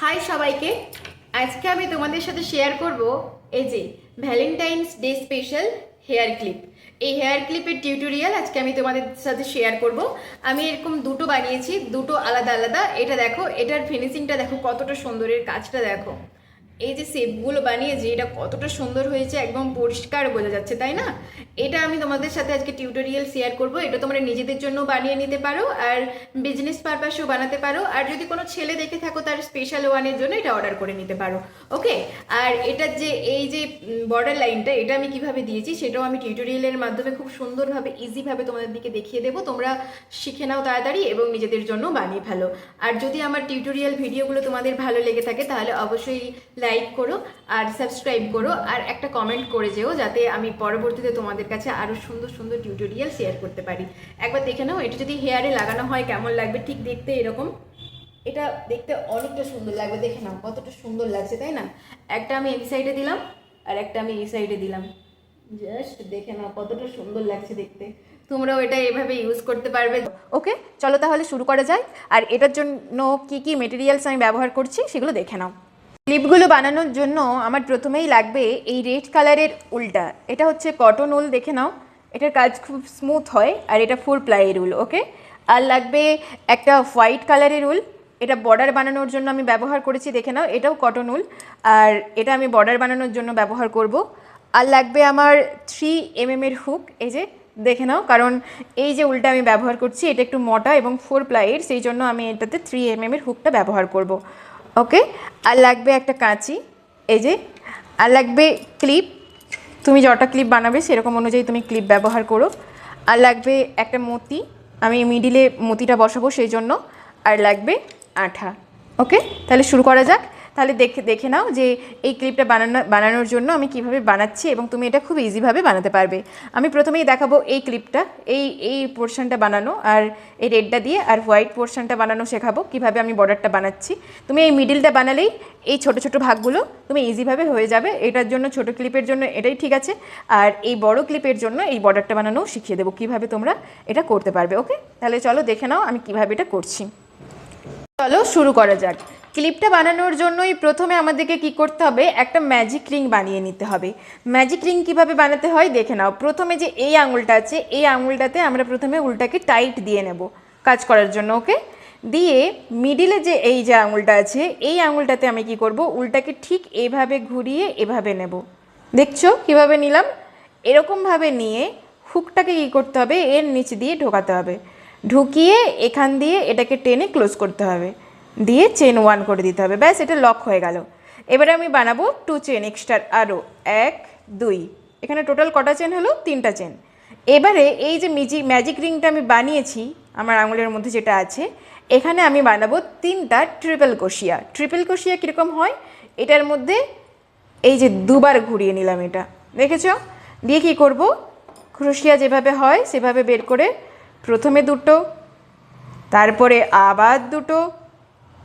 High সবাইকে। আজকে আমি তোমাদের সাথে শেয়ার করব এই যে Valentine's day special hair clip এই হেয়ার ক্লিপের টিউটোরিয়াল আজকে আমি তোমাদের সাথে শেয়ার করব। আমি এরকম দুটো বানিয়েছি, দুটো আলাদা আলাদা। এটা দেখো, এটার ফিনিশিংটা দেখো কতটা সুন্দরের কাজটা দেখো। এই যে শেপগুলো বানিয়েছি, এটা কতটা সুন্দর হয়েছে, একদম পরিষ্কার বোঝা যাচ্ছে, তাই না? এটা আমি তোমাদের সাথে আজকে টিউটোরিয়াল শেয়ার করব। এটা তোমরা নিজেদের জন্য বানিয়ে নিতে পারো আর বিজনেস পারপাসেও বানাতে পারো। আর যদি কোনো ছেলে দেখে থাকো তার স্পেশাল ওয়ানের জন্য, এটা অর্ডার করে নিতে পারো ওকে আর এটার যে, এই যে বর্ডার লাইনটা এটা আমি কীভাবে দিয়েছি, সেটাও আমি টিউটোরিয়ালের মাধ্যমে খুব সুন্দরভাবে ইজিভাবে তোমাদের দিকে দেখিয়ে দেবো। তোমরা শিখে নাও তাড়াতাড়ি এবং নিজেদের জন্য বানিয়ে ফেলো। আর যদি আমার টিউটোরিয়াল ভিডিওগুলো তোমাদের ভালো লেগে থাকে, তাহলে অবশ্যই লাইক করো আর সাবস্ক্রাইব করো আর একটা কমেন্ট করে যেও যাতে আমি পরবর্তীতে তোমাদের কাছে আরও সুন্দর সুন্দর টিউটোরিয়াল শেয়ার করতে পারি। একবার দেখে নাও, এটা যদি হেয়ারে লাগানো হয় কেমন লাগবে? ঠিক দেখতে এরকম। এটা দেখতে অনেকটা সুন্দর লাগবে। দেখে নাও, কতটা সুন্দর লাগছে, তাই না? একটা আমি এই সাইডে দিলাম আর একটা আমি এই সাইডে দিলাম। জাস্ট দেখে নাও, কতটা সুন্দর লাগছে দেখতে। তোমরাও এটা এভাবে ইউজ করতে পারবে। ওকে চলো তাহলে শুরু করা যায় আর এটার জন্য কি কি মেটেরিয়ালস আমি ব্যবহার করছি সেগুলো দেখে নাও। ক্লিপগুলো বানানোর জন্য আমার প্রথমেই লাগবে এই রেড কালারের উলটা। এটা হচ্ছে কটন উল, দেখে নাও। এটার কাজ খুব স্মুথ হয় আর এটা ফোর প্লাইয়ের উল ওকে আর লাগবে একটা হোয়াইট কালারের উল। এটা বর্ডার বানানোর জন্য আমি ব্যবহার করেছি, দেখে নাও, এটাও কটন উল। আর এটা আমি বর্ডার বানানোর জন্য ব্যবহার করব। আর লাগবে আমার থ্রি এম এর হুক এই যে, দেখে নাও, কারণ এই যে উলটা আমি ব্যবহার করছি, এটা একটু মোটা এবং ফোর প্লাইয়ের সেই জন্য আমি এটাতে থ্রি এম এর হুকটা ব্যবহার করব। ওকে? আর লাগবে একটা কাঁচি, এই যে। আর লাগবে ক্লিপ। তুমি যটা ক্লিপ বানাবে সেরকম অনুযায়ী তুমি ক্লিপ ব্যবহার করো। আর লাগবে একটা মতি। আমি মিডিলে মতিটা বসাবো সেই জন্য আর লাগবে আঠা। ওকে? তাহলে শুরু করা যাক। তাহলে দেখে দেখে নাও যে এই ক্লিপটা বানানো, বানানোর জন্য আমি কীভাবে বানাচ্ছি এবং তুমি এটা খুব ইজিভাবে বানাতে পারবে। আমি প্রথমেই দেখাবো এই ক্লিপটা, এই এই পোর্শনটা বানানো আর এই রেডটা দিয়ে আর হোয়াইট পোর্শনটা বানানো শেখাবো কীভাবে আমি বর্ডারটা বানাচ্ছি। তুমি এই মিডিলটা বানালেই এই ছোট ছোট ভাগগুলো তুমি ইজিভাবে হয়ে যাবে। এটার জন্য, ছোট ক্লিপের জন্য এটাই ঠিক আছে। আর এই বড় ক্লিপের জন্য এই বর্ডারটা বানানোও শিখিয়ে দেবো কীভাবে তোমরা এটা করতে পারবে ওকে তাহলে চলো দেখে নাও আমি কীভাবে এটা করছি। চলো শুরু করা যাক। ক্লিপটা বানানোর জন্যই প্রথমে আমাদেরকে কি করতে হবে? একটা ম্যাজিক রিং বানিয়ে নিতে হবে। ম্যাজিক রিং কীভাবে বানাতে হয়? দেখে নাও। প্রথমে যে এই আঙুলটা আছে, এই আঙুলটাতে আমরা প্রথমে উলটাকে টাইট দিয়ে নেব কাজ করার জন্য, ওকে? দিয়ে মিডিলে যে এই যে আঙুলটা আছে, এই আঙুলটাতে আমি কি করব? উলটাকে ঠিক এইভাবে ঘুরিয়ে এভাবে নেব। দেখছ? কীভাবে নিলাম? এরকমভাবে নিয়ে হুকটাকে কী করতে হবে? এর নিচ দিয়ে ঢোকাতে হবে। ঢুকিয়ে এখান দিয়ে এটাকে টেনে ক্লোজ করতে হবে। দিয়ে চেন ওয়ান করে দিতে হবে। ব্যাস, এটা লক হয়ে গেল। এবারে আমি বানাবো টু চেন এক্সট্রা আরও এক, দুই। এখানে টোটাল কটা চেন হলো? তিনটা চেন এবারে এই যে মিজি ম্যাজিক রিংটা আমি বানিয়েছি, আমার আঙুলের মধ্যে যেটা আছে, এখানে আমি বানাবো তিনটা ট্রিপল কোশিয়া ট্রিপল কোশিয়া কীরকম হয়? এটার মধ্যে এই যে দুবার ঘুরিয়ে নিলাম এটা। দেখেছ? দিয়ে কী করব? ক্রোশিয়া যেভাবে হয়, সেভাবে বের করে প্রথমে দুটো, তারপরে আবার দুটো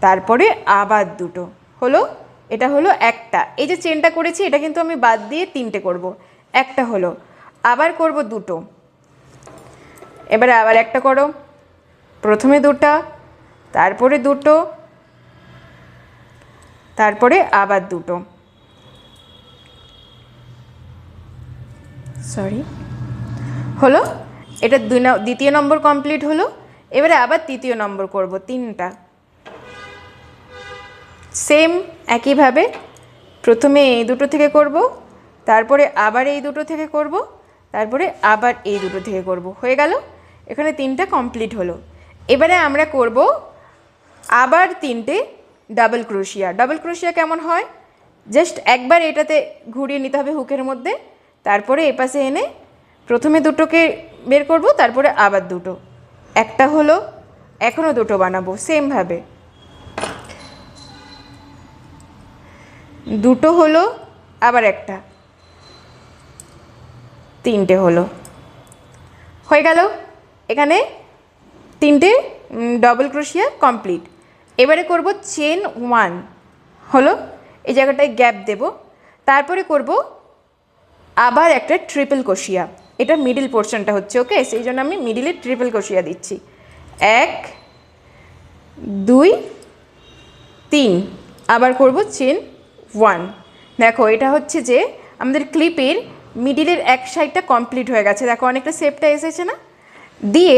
তারপরে আবার দুটো। হলো, এটা হলো একটা। এই যে চেনটা করেছি, এটা কিন্তু আমি বাদ দিয়ে তিনটে করব। একটা হলো, আবার করব দুটো। এবারে আবার একটা করো। প্রথমে দুটা, তারপরে দুটো, তারপরে আবার দুটো। সরি হলো, এটা দুই দ্বিতীয় নম্বর কমপ্লিট হলো। এবারে আবার তৃতীয় নম্বর করব, তিনটা। সেম একইভাবে প্রথমে এই দুটো থেকে করব, তারপরে আবার এই দুটো থেকে করব, তারপরে আবার এই দুটো থেকে করব। হয়ে গেল? এখানে তিনটা কমপ্লিট হলো। এবারে আমরা করব আবার তিনটে ডাবল ক্রোশিয়া। ডাবল ক্রোশিয়া কেমন হয়? জাস্ট একবার এটাতে ঘুরিয়ে নিতে হবে হুকের মধ্যে, তারপরে এপাশে এনে প্রথমে দুটোকে বের করব, তারপরে আবার দুটো। একটা হলো এখনও দুটো বানাবো, সেমভাবে। দুটো হলো, আবার একটা। তিনটে হলো। হয়ে গেল। এখানে তিনটে ডবল ক্রোশিয়া কমপ্লিট এবারে করব চেন ওয়ান হলো, এই জায়গাটায় গ্যাপ দেব। তারপরে করব আবার একটা ট্রিপল কোশিয়া এটা মিডিল পোর্শনটা হচ্ছে ওকে সেই জন্য আমি মিডিলে ট্রিপল কোশিয়া দিচ্ছি। এক, দুই, তিন। আবার করব চেন ওয়ান দেখো, এটা হচ্ছে যে আমাদের ক্লিপের মিডিলের এক সাইডটা কমপ্লিট হয়ে গেছে। দেখো, অনেকটা শেপটা এসেছে না? দিয়ে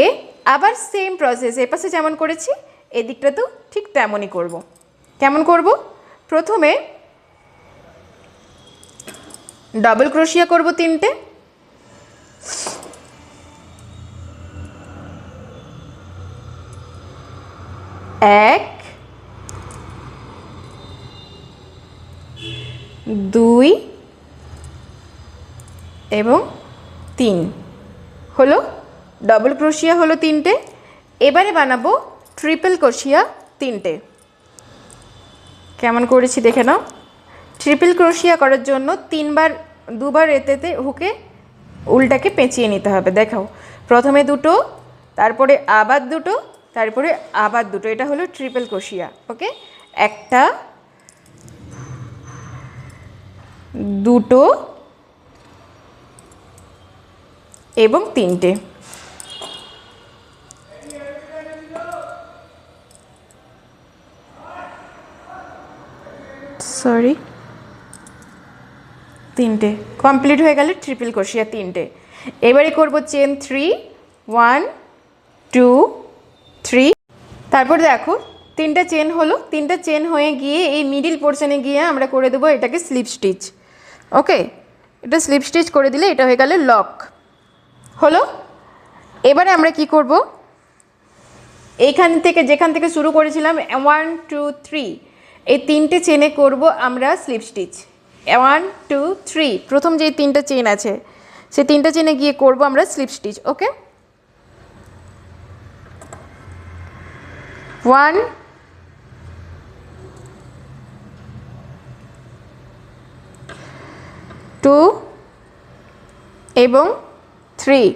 আবার সেম প্রসেস এপাশে যেমন করেছি, এদিকটা তো ঠিক তেমনই করব। কেমন করব? প্রথমে ডাবল ক্রোশিয়া করব তিনটে। এক দুই এবং তিন। হলো ডবল ক্রোশিয়া হলো তিনটে। এবারে বানাবো ট্রিপল ক্রোশিয়া তিনটে। কেমন করেছি দেখে নাও। ট্রিপল ক্রোশিয়া করার জন্য তিনবার, দুবার এতেতে হুকে উল্টাকে পেঁচিয়ে নিতে হবে। দেখাও। প্রথমে দুটো, তারপরে আবার দুটো, তারপরে আবার দুটো। এটা হলো ট্রিপল ক্রোশিয়া ওকে একটা দুটো এবং তিনটে। সরি তিনটে। কমপ্লিট হয়ে গেলে ট্রিপল ক্রোশিয়া তিনটে। এবারে করব chain three one two three তারপর দেখো তিনটা চেন হলো। তিনটা চেন হয়ে গিয়ে এই মিডিল পোর্শনে গিয়ে আমরা করে দেবো এটাকে স্লিপ স্টিচ ওকে এটা স্লিপ স্টিচ করে দিলে এটা হয়ে গেল লক হলো? এবারে আমরা কি করব? এইখান থেকে, যেখান থেকে শুরু করেছিলাম ওয়ান টু থ্রি এই তিনটে চেনে করব আমরা slip stitch one two three প্রথম যে তিনটা চেন আছে, সে তিনটা চেনে গিয়ে করব আমরা slip stitch okay one two এবং থ্রি।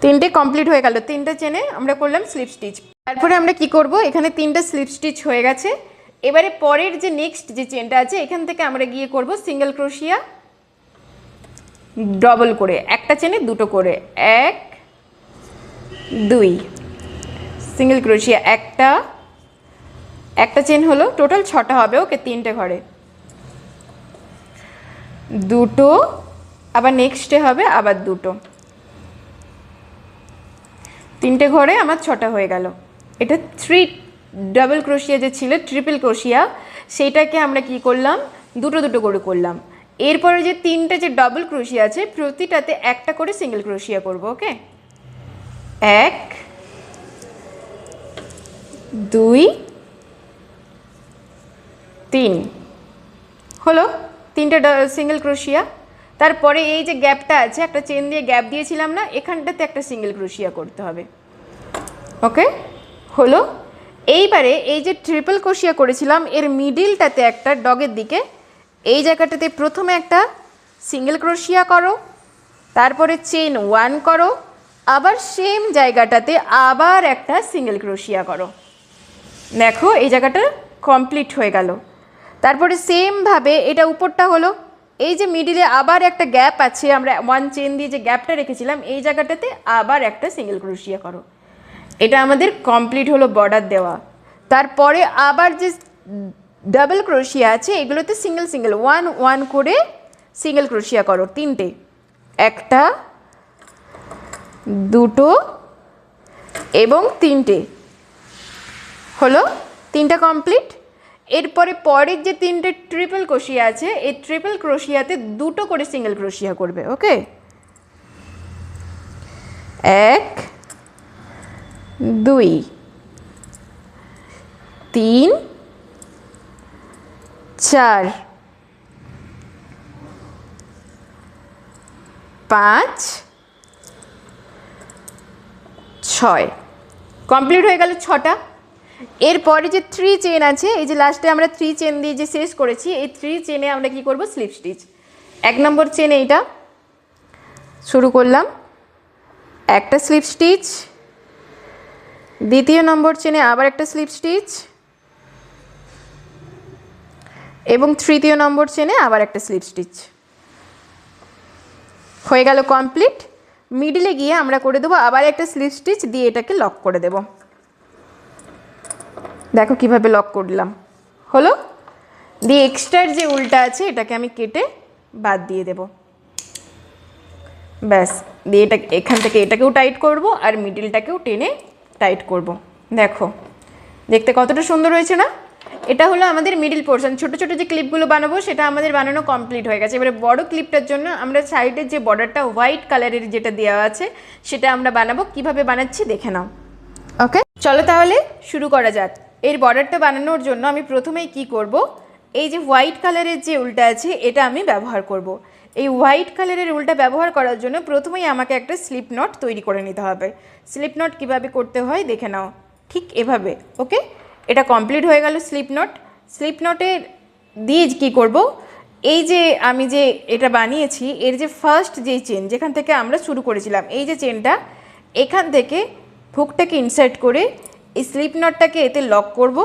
তিনটে কমপ্লিট হয়ে গেল। তিনটে চেনে আমরা করলাম স্লিপ স্টিচ। তারপরে আমরা কি করব? এখানে তিনটে স্লিপ স্টিচ হয়ে গেছে। এবারে পরের যে নেক্সট যে চেনটা আছে, এখান থেকে আমরা গিয়ে করব সিঙ্গেল ক্রোশিয়া। ডবল করে। একটা চেনে, দুটো করে। এক, দুই। সিঙ্গেল ক্রোশিয়া একটা। একটা চেন হলো। টোটাল ছটা হবে ওকে তিনটে ঘরে। দুটো, আবার নেক্সটে হবে আবার দুটো। তিনটে ঘরে আমার ছটা হয়ে গেল। এটা থ্রি ডাবল ক্রোশিয়া যে ছিল ট্রিপল ক্রোশিয়া সেইটাকে আমরা কি করলাম? দুটো দুটো করে করলাম। এরপরে যে তিনটে যে ডাবল ক্রোশিয়া আছে, প্রতিটাতে একটা করে সিঙ্গেল ক্রোশিয়া করব ওকে এক, দুই, তিন। হলো? তিনটে সিঙ্গেল ক্রোশিয়া তারপরে এই যে গ্যাপটা আছে, একটা চেন দিয়ে গ্যাপ দিয়েছিলাম না, এখানটাতে একটা সিঙ্গেল ক্রোশিয়া করতে হবে। ওকে হলো? এইবারে এই যে ট্রিপল ক্রোশিয়া করেছিলাম, এর মিডিলটাতে একটা ডগের দিকে, এই জায়গাটাতে প্রথমে একটা সিঙ্গেল ক্রোশিয়া করো, তারপরে চেন ওয়ান করো, আবার সেম জায়গাটাতে আবার একটা সিঙ্গেল ক্রোশিয়া করো। দেখো, এই জায়গাটা কমপ্লিট হয়ে গেল। তারপরে সেমভাবে এটা উপরটা হলো, এই যে মিডিলে আবার একটা গ্যাপ আছে, আমরা ওয়ান চেন দিয়ে যে গ্যাপটা রেখেছিলাম, এই জায়গাটাতে আবার একটা সিঙ্গেল ক্রোশিয়া করো। এটা আমাদের কমপ্লিট হলো বর্ডার দেওয়া। তারপরে আবার যে ডাবল ক্রোশিয়া আছে, এগুলোতে সিঙ্গেল সিঙ্গেল ওয়ান ওয়ান করে সিঙ্গেল ক্রোশিয়া করো, তিনটে। একটা, দুটো এবং তিনটে। হলো তিনটা কমপ্লিট এরপরে পরের যে তিনটে ট্রিপল ক্রোশিয়া আছে, এই ট্রিপল ক্রোশিয়াতে দুটো করে সিঙ্গেল ক্রোশিয়া করবে ওকে এক, দুই, তিন, চার, পাঁচ, ছয়। কমপ্লিট হয়ে গেল ছটা। এরপরে যে থ্রি চেন আছে, এই যে লাস্টে আমরা থ্রি চেন দিয়ে যে শেষ করেছি, এই থ্রি চেনে আমরা কি করব? স্লিপ স্টিচ এক নম্বর চেন এইটা। শুরু করলাম। একটা স্লিপ স্টিচ দ্বিতীয় নম্বর চেনে আবার একটা স্লিপ স্টিচ এবং তৃতীয় নম্বর চেনে আবার একটা স্লিপ স্টিচ হয়ে গেল কমপ্লিট মিডিলে গিয়ে আমরা করে দেবো, আবার একটা স্লিপ স্টিচ দিয়ে এটাকে লক করে দেব। দেখো কীভাবে লক করলাম। হলো? দিয়ে এক্সট্রার যে উল্টা আছে এটাকে আমি কেটে বাদ দিয়ে দেব। ব্যাস দিয়ে এটা এখান থেকে এটাকেও টাইট করব আর মিডিলটাকেও টেনে টাইট করব। দেখো দেখতে কতটা সুন্দর হয়েছে না? এটা হলো আমাদের মিডিল পোর্শন ছোট ছোট যে ক্লিপগুলো বানাবো সেটা আমাদের বানানো কমপ্লিট হয়ে গেছে। এবারে বড় ক্লিপটার জন্য আমরা সাইডের যে বর্ডারটা হোয়াইট কালারের যেটা দেওয়া আছে সেটা আমরা বানাবো। কীভাবে বানাচ্ছি দেখে নাও। ওকে চলো তাহলে শুরু করা যাক। এর বর্ডারটা বানানোর জন্য আমি প্রথমেই কি করব? এই যে হোয়াইট কালারের যে উলটা আছে, এটা আমি ব্যবহার করব। এই হোয়াইট কালারের উলটা ব্যবহার করার জন্য প্রথমেই আমাকে একটা স্লিপ নট তৈরি করে নিতে হবে। স্লিপ নট কীভাবে করতে হয় দেখে নাও। ঠিক এভাবে ওকে এটা কমপ্লিট হয়ে গেল স্লিপ নট স্লিপ নটের দিয়ে কী করব? এই যে আমি যে এটা বানিয়েছি, এর যে ফার্স্ট যেই চেন যেখান থেকে আমরা শুরু করেছিলাম, এই যে চেনটা এখান থেকে হুকটাকে ইনসার্ট করে এই স্লিপ নটটাকে এতে লক করব।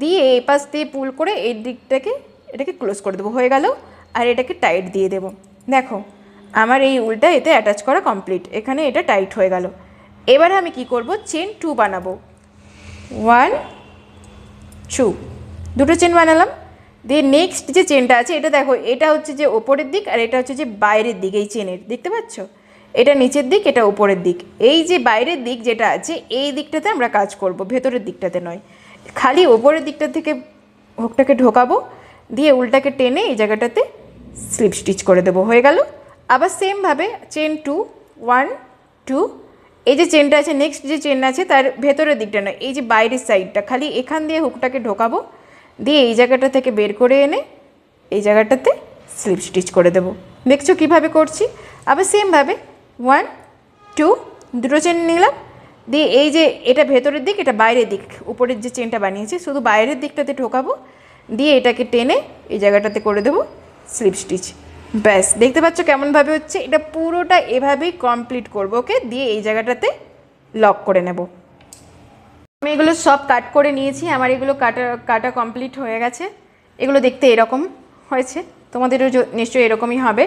দিয়ে এ পাশ দিয়ে পুল করে এই দিকটাকে এটাকে ক্লোজ করে দেবো, হয়ে গেল। আর এটাকে টাইট দিয়ে দেবো। দেখো, আমার এই উলটা এতে অ্যাটাচ করা কমপ্লিট এখানে এটা টাইট হয়ে গেল। এবার আমি কি করব? চেন টু বানাবো। ওয়ান টু দুটো চেন বানালাম। দিয়ে নেক্সট যে চেনটা আছে, এটা দেখো, এটা হচ্ছে যে ওপরের দিক আর এটা হচ্ছে যে বাইরের দিক, এই চেনের দেখতে পাচ্ছ? এটা নিচের দিক, এটা উপরের দিক। এই যে বাইরের দিক যেটা আছে, এই দিকটাতে আমরা কাজ করব, ভেতরের দিকটাতে নয়। খালি ওপরের দিকটা থেকে হুকটাকে ঢোকাবো, দিয়ে উল্টাকে টেনে এই জায়গাটাতে স্লিপ স্টিচ করে দেবো, হয়ে গেল। আবার সেমভাবে চেন টু, ওয়ান, টু, এই যে চেনটা আছে, নেক্সট যে চেন আছে, তার ভেতরের দিকটা নয়, এই যে বাইরের সাইডটা, খালি এখান দিয়ে হুকটাকে ঢোকাবো, দিয়ে এই জায়গাটা থেকে বের করে এনে এই জায়গাটাতে স্লিপ স্টিচ করে দেবো। দেখছ কীভাবে করছি? আবার সেমভাবে ওয়ান টু দুটো চেন নিলাম। দিয়ে এই যে এটা ভেতরের দিক, এটা বাইরের দিক, উপরের যে চেনটা বানিয়েছি, শুধু বাইরের দিকটাতে ঢোকাবো। দিয়ে এটাকে টেনে এই জায়গাটাতে করে দেবো স্লিপ স্টিচ ব্যাস, দেখতে পাচ্ছ কেমনভাবে হচ্ছে? এটা পুরোটা এভাবেই কমপ্লিট করব, ওকে? দিয়ে এই জায়গাটাতে লক করে নেব। আমি এগুলো সব কাট করে নিয়েছি, আমার এগুলো কাটা কাটা কমপ্লিট হয়ে গেছে। এগুলো দেখতে এরকম হয়েছে। তোমাদেরও নিশ্চয়ই এরকমই হবে।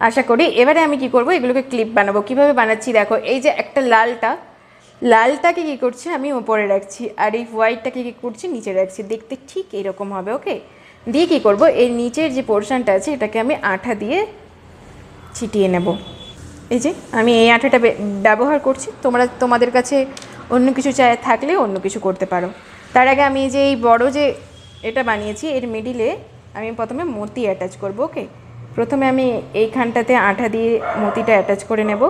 আশা করি। এবারে আমি কি করব? এগুলোকে ক্লিপ বানাবো। কীভাবে বানাচ্ছি? দেখো, এই যে একটা লালটা, লালটাকে কী করছি? আমি ওপরে রাখছি। আর এই হোয়াইটটাকে কী করছি? নিচে রাখছি। দেখতে ঠিক এরকম হবে ওকে দিয়ে কী করব? এই নিচের যে পোর্শনটা আছে, এটাকে আমি আঠা দিয়ে ছিটিয়ে নেব। এই যে, আমি এই আঠাটা ব্যবহার করছি। তোমরা, তোমাদের কাছে অন্য কিছু চায়, থাকলে অন্য কিছু করতে পারো। তার আগে আমি যে, এই বড় যে এটা বানিয়েছি, এর মিডিলে আমি প্রথমে মতি অ্যাটাচ করব ওকে প্রথমে আমি এইখানটাতে আঠা দিয়ে মতিটা অ্যাটাচ করে নেব।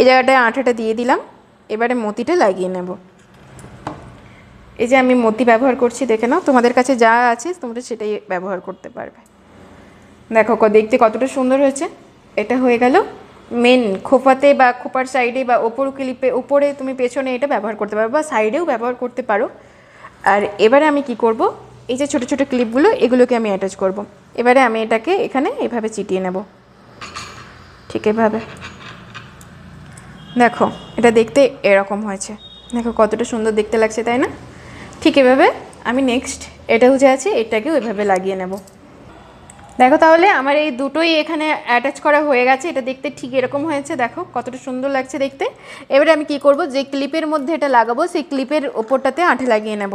এই জায়গাটায় আঠাটা দিয়ে দিলাম, এবারে মতিটা লাগিয়ে নেব। এই যে আমি মতি ব্যবহার করছি, দেখে নাও, তোমাদের কাছে যা আছে তোমরা সেটাই ব্যবহার করতে পারবে। দেখো দেখতে কতটা সুন্দর হয়েছে। এটা হয়ে গেল মেন খোপাতে বা খোপার সাইডে বা ওপর ক্লিপে উপরে তুমি পেছনে এটা ব্যবহার করতে পারো বা সাইডেও ব্যবহার করতে পারো। আর এবারে আমি কি করব? এই যে ছোট ছোট ক্লিপগুলো, এগুলোকে আমি অ্যাটাচ করব। এবারে আমি এটাকে এখানে এভাবে চিটিয়ে নেব। ঠিক এভাবে। দেখো, এটা দেখতে এরকম হয়েছে। দেখো কতটা সুন্দর দেখতে লাগছে, তাই না? ঠিক এভাবে আমি নেক্সট এটা যে আছে, এটাকেও এভাবে লাগিয়ে নেব। দেখো তাহলে আমার এই দুটোই এখানে অ্যাটাচ করা হয়ে গেছে। এটা দেখতে ঠিক এরকম হয়েছে। দেখো কতটা সুন্দর লাগছে দেখতে। এবারে আমি কি করব? যে ক্লিপের মধ্যে এটা লাগাবো, সেই ক্লিপের ওপরটাতে আঠে লাগিয়ে নেব।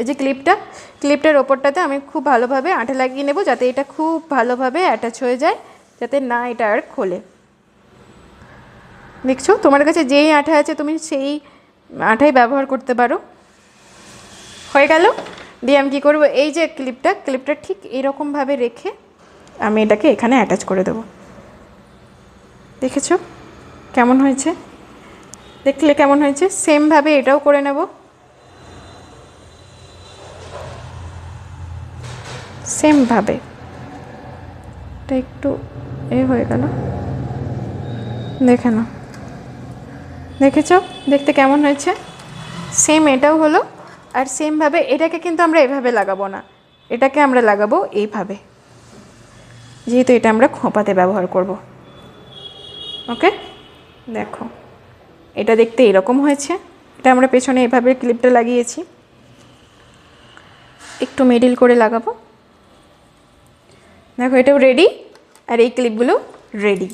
এই যে ক্লিপটা ক্লিপটার ওপরটাতে আমি খুব ভালোভাবে আঠে লাগিয়ে নেব যাতে এটা খুব ভালোভাবে অ্যাটাচ হয়ে যায়, যাতে না এটা আর খোলে। দেখছ? তোমার কাছে যেই আঠা আছে তুমি সেই আঠাই ব্যবহার করতে পারো। হয়ে গেল? দিয়ে আমি কী করব? এই যে ক্লিপটা ক্লিপটা ঠিক এরকমভাবে রেখে আমি এটাকে এখানে অ্যাটাচ করে দেবো। দেখেছ? কেমন হয়েছে? দেখলে কেমন হয়েছে? সেমভাবে এটাও করে নেব। সেমভাবে এটা একটু এ হয়ে গেল। দেখে নাও। দেখেছ? দেখতে কেমন হয়েছে? সেম এটাও হলো। আর সেমভাবে এটাকে কিন্তু আমরা এভাবে লাগাবো না। এটাকে আমরা লাগাবো এইভাবে। যেহেতু এটা আমরা খোঁপাতে ব্যবহার করব। ওকে? দেখো। এটা দেখতে এরকম হয়েছে। এটা আমরা পেছনে এভাবে ক্লিপটা লাগিয়েছি। একটু মিডিল করে লাগাবো। দেখো, এটাও রেডি আর এই ক্লিপগুলো রেডি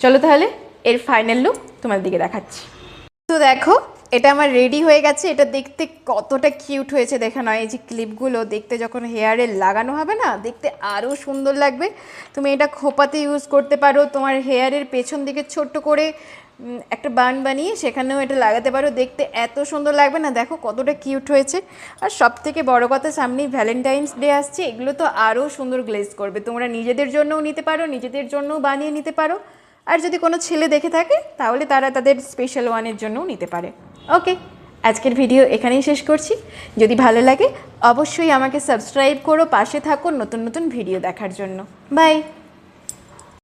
চলো তাহলে এর ফাইনাল লুক তোমার দিকে দেখাচ্ছি। তো দেখো এটা আমার রেডি হয়ে গেছে। এটা দেখতে কতটা কিউট হয়েছে, দেখে নয় এই যে ক্লিপগুলো দেখতে যখন হেয়ারে লাগানো হবে না, দেখতে আরও সুন্দর লাগবে। তুমি এটা খোপাতে ইউজ করতে পারো। তোমার হেয়ারের পেছন দিকে ছোট্ট করে একটা বান বানিয়ে সেখানেও এটা লাগাতে পারো। দেখতে এত সুন্দর লাগবে না? দেখো কতটা কিউট হয়েছে। আর সব থেকে বড়ো কথা, সামনেই ভ্যালেন্টাইন্স ডে আসছে। এগুলো তো আরও সুন্দর গ্লেজ করবে। তোমরা নিজেদের জন্যও নিতে পারো, নিজেদের জন্যও বানিয়ে নিতে পারো। আর যদি কোনো ছেলে দেখে থাকে, তাহলে তারা তাদের স্পেশাল ওয়ানের জন্যও নিতে পারে। ওকে, আজকের ভিডিও এখানেই শেষ করছি। যদি ভালো লাগে, অবশ্যই আমাকে সাবস্ক্রাইব করো, পাশে থাকো নতুন নতুন ভিডিও দেখার জন্য। বাই!